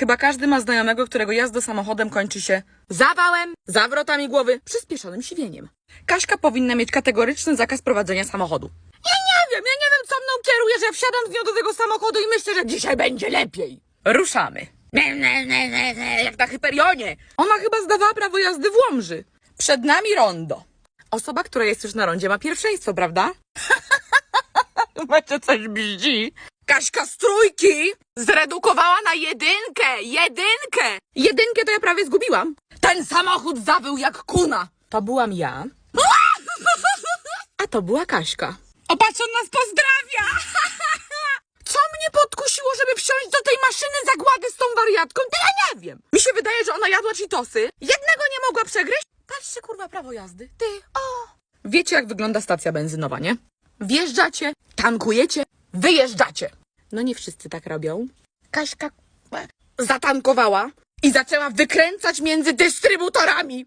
Chyba każdy ma znajomego, którego jazda samochodem kończy się zawałem, zawrotami głowy, przyspieszonym siwieniem. Kaśka powinna mieć kategoryczny zakaz prowadzenia samochodu. Ja nie wiem, ja nie wiem, co mną kieruje, że ja wsiadam z nią do tego samochodu i myślę, że dzisiaj będzie lepiej. Ruszamy. Jak na Hyperionie. Ona chyba zdawała prawo jazdy w Łomży. Przed nami rondo. Osoba, która jest już na rondzie ma pierwszeństwo, prawda? Macie coś bździ. Kaśka z trójki zredukowała na jedynkę, jedynkę. Jedynkę to ja prawie zgubiłam. Ten samochód zawył jak kuna. To byłam ja. A to była Kaśka. O, patrz, on nas pozdrawia. Co mnie podkusiło, żeby wsiąść do tej maszyny zagłady z tą wariatką? To ja nie wiem. Mi się wydaje, że ona jadła cheetosy. Jednego nie mogła przegryźć. Patrzcie, kurwa, prawo jazdy. Ty, o. Wiecie, jak wygląda stacja benzynowa, nie? Wjeżdżacie, tankujecie, wyjeżdżacie. No nie wszyscy tak robią. Kaśka zatankowała i zaczęła wykręcać między dystrybutorami.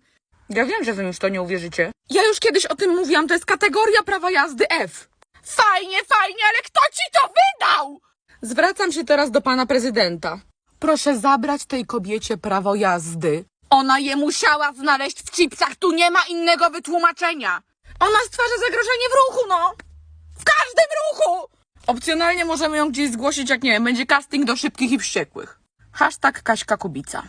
Ja wiem, że wy już to nie uwierzycie. Ja już kiedyś o tym mówiłam, to jest kategoria prawa jazdy F. Fajnie, fajnie, ale kto ci to wydał? Zwracam się teraz do pana prezydenta. Proszę zabrać tej kobiecie prawo jazdy. Ona je musiała znaleźć w chipsach, tu nie ma innego wytłumaczenia. Ona stwarza zagrożenie w ruchu, no! W każdym ruchu! Opcjonalnie możemy ją gdzieś zgłosić, jak nie wiem, będzie casting do szybkich i wściekłych. Hashtag Kaśka Kubica.